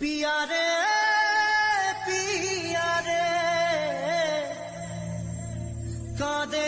পিয়ারে পিয়ারে। কাঁদে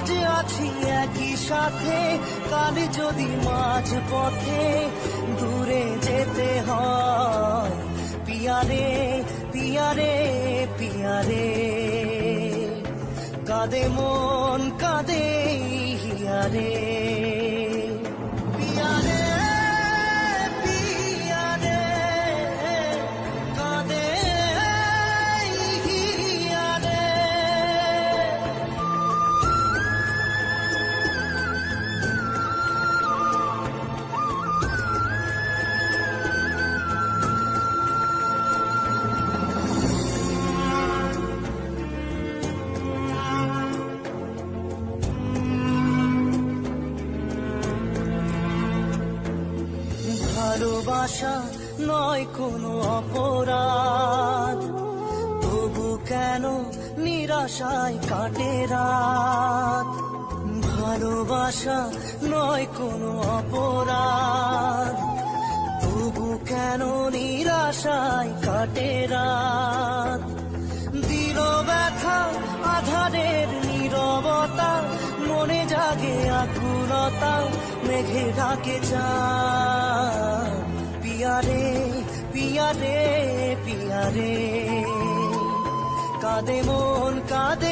আজ আছি একই সাথে, কাল যদি মাঝ পথে দূরে যেতে হয়। পিয়ারে পিয়ারে পিয়ারে। কাঁদে মন, কাঁদে হিয়ারে। ভালোবাসা নয় কোনো অপরাধ। তবু কেন নিরাশায় কাটে রাত? ভালোবাসা নয় কোনো অপরাধ। তবু কেন নিরাশায় কাটে রাত? দিল ব্যথা, আধারের নীরবতা, মনে জাগে আকুলতা, মেঘে ঢাকে চাঁদ। পিয়ারে পিয়ারে পিয়ারে। কাদে মন কাদে